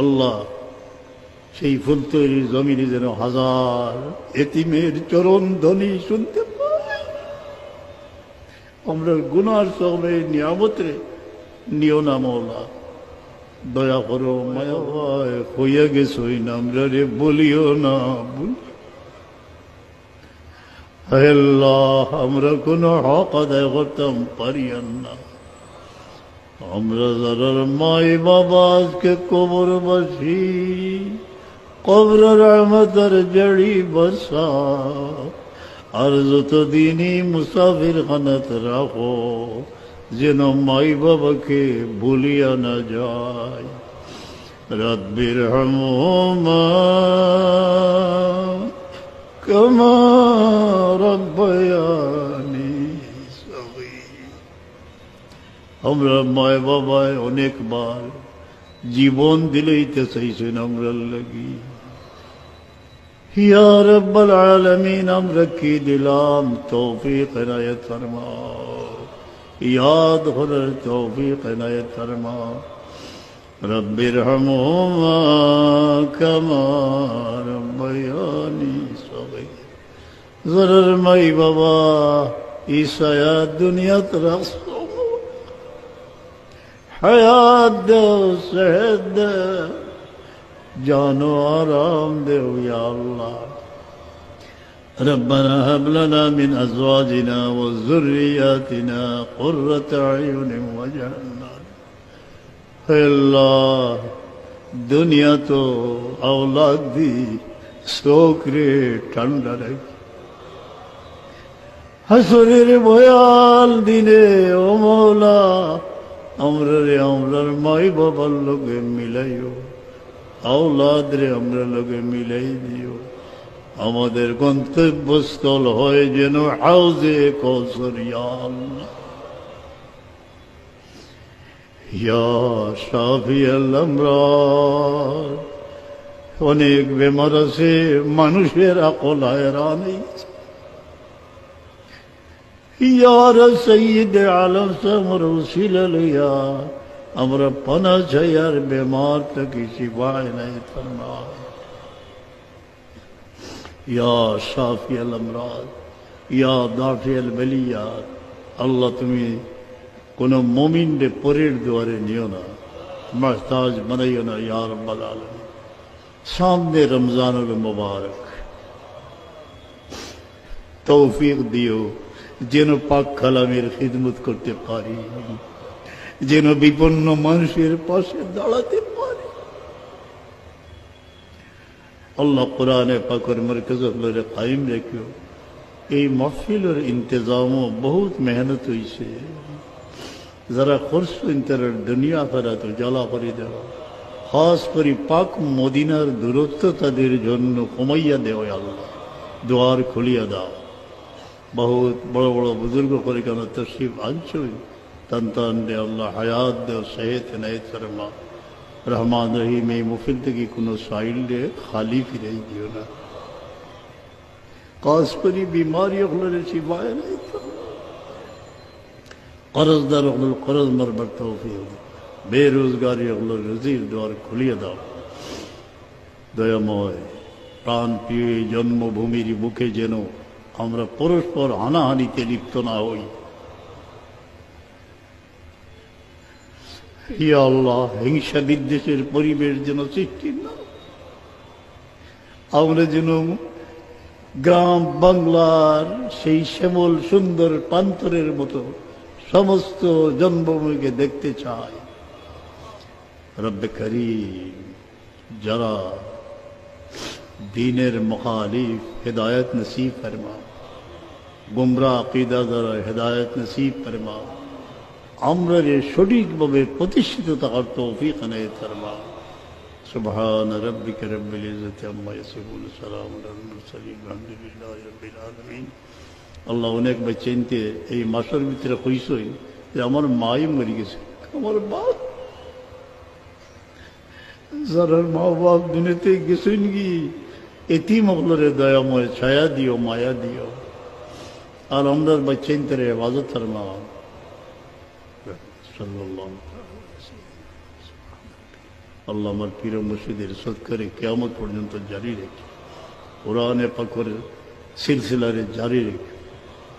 আল্লাহ, সেই ফুল তৈরি জমিনে যেন হাজার এতিমের চরণ ধ্বনি শুনতে আমরা গুনার সবে নিয়ামত রে নিও না মৌলা। দয়া করো, মায়া ভাই হইয়া গেছই না আমরা রে বলিও না আমরা কোনো হক আদায় করতাম পারিয়ান না। আমরা যারার মাই বাবা আজকে কবর বাসি কবর রহমতের জড়ি বসা। আর যতদিনই মুসাফির খানাত রাখো, যেন মাই বাবাকে ভুলিয়া না যায়। রব্বির হম কমা আমরা মায় বাবায় অনেকবার জীবন দিলেইতে চাইছেন আমরা লাগি। ইয়া রব্বাল আলামিন, আমরা কি দিলাম? তৌফিক এনায়ত ফরমা। ইয়াদ হলার তৌফিক এনায়ত ফরমা। রব্বির হমা কামা রব্বায়ানি সবাই জরার মাই বাবা ইসায়া দুনিয়াত রাখছো حیات دو صحت جان و آرام دو یا اللہ ربنا هب لنا من أزواجنا وذرياتنا قرة عيون وجعلنا الله دنیا تو أولاد دی سوکرے ٹھنڈا رکھ حسریر بیال دینے أو مولا আমরা রে আমরার মাই বাবার লোকে মিলাইও আওলাদ রে আমরা লোকে মিলাই দিও। আমাদের গন্তব্যস্থল হয় যেন হাউজে আল্লামরার অনেক বেমার আছে, মানুষের আকল হায়রা নেই ইয়ার সঈদ আলম সমর উসিল লইয়া আমরা পানা ছাইয়ার বেমার থেকে শিবায় নাই ফরমা ইয়া শাফি আলমরাজ ইয়া দাফি আল বলিয়াত আল্লাহ তুমি কোন মমিনরে পরের দুয়ারে নিও না মহতাজ বানাইও না ইয়ার আলম সামনে রমজানুল মুবারক তৌফিক দিও যেন পাক খালামের খিদমত করতে পারি, যেন বিপন্ন মানুষের পাশে দাঁড়াতে পারি। আল্লাহ কোরআনে পাকর মরকজ কায়েম রেখো এই মহফিলের ইন্তজামও বহুত মেহনত হয়েছে যারা করছেন তারা দুনিয়া ফেরা তো জ্বালা করে দেওয়া খাস করে পাক মদিনার দূরত্ব তাদের জন্য কমাইয়া দেওয়া আল্লাহ, দোয়ার খুলিয়া দাও। بہت بڑا بڑو بزرگوں کو لکھنا تشریف آنچوئی تن تن دے اللہ، حیات دے صحیح صحت نیت سر اللہ رحمان رحیم مفلت کی کنو سائل دے، خالی کی رہی دیو نا قاس پری بیماری اخلر سیبائے نہیں تھا قرض در اخلر قرض مربر توفی ہوگی بے روزگاری اخلر رزیر دوار کھلی دا دویا موئے پران پیوئے جنم و بھومیری بکے جنو۔ আমরা পরস্পর হানাহানিতে লিপ্ত না হই। আল্লাহ, হিংসা বিদ্বেষের পরিবেশ যেন সৃষ্টি না আমরা যেন গ্রাম বাংলার সেই শ্যামল সুন্দর প্রান্তরের মতো সমস্ত জন্মভূমিকে দেখতে চাই। রব্বে করিম, যারা دین مخالف ہدایت نصیب فرما۔ گمراہ عقیدہ ذرا ہدایت نصیب فرما۔ عمر شریک بب پتشت تغر توفیق نئے فرما۔ سبحان ربک رب العزت عما یسفون سلام المرسلین، الحمد للہ رب العالمین۔ اللہ انہیں ایک بچے ان کے یہ معاشر بھی تیرا خوش ہوئی۔ تیرا ہمارا مائی مری گئی ہمارا باپ ذرا ماں باپ دنیا تے گسن کی এটি মগলরে দয়াময় ছায়া দিও মায়া দিও আর আমরা বাচ্চাইন তারে হেফাজত সাল্লাল্লাহু আল্লাহ আমার পীর মসজিদের সৎকারে কেয়ামত পর্যন্ত জারি রেখে, কোরআনে পাকর সিলসিলারে জারি রেখে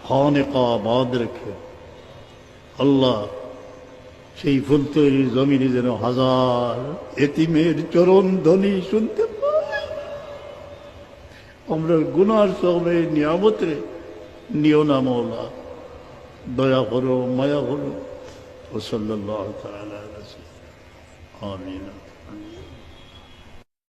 খানে আবাদ রেখে, আল্লাহ সেই ফুল তৈরির জমিনে যেন হাজার এতিমের চরণ ধ্বনি শুনতে আমরা গুনার সবে নিয়ামতে নিও না মৌলা। দয়া করো, মায়া করো। ও সাল্লাহ আমিন। আমিন।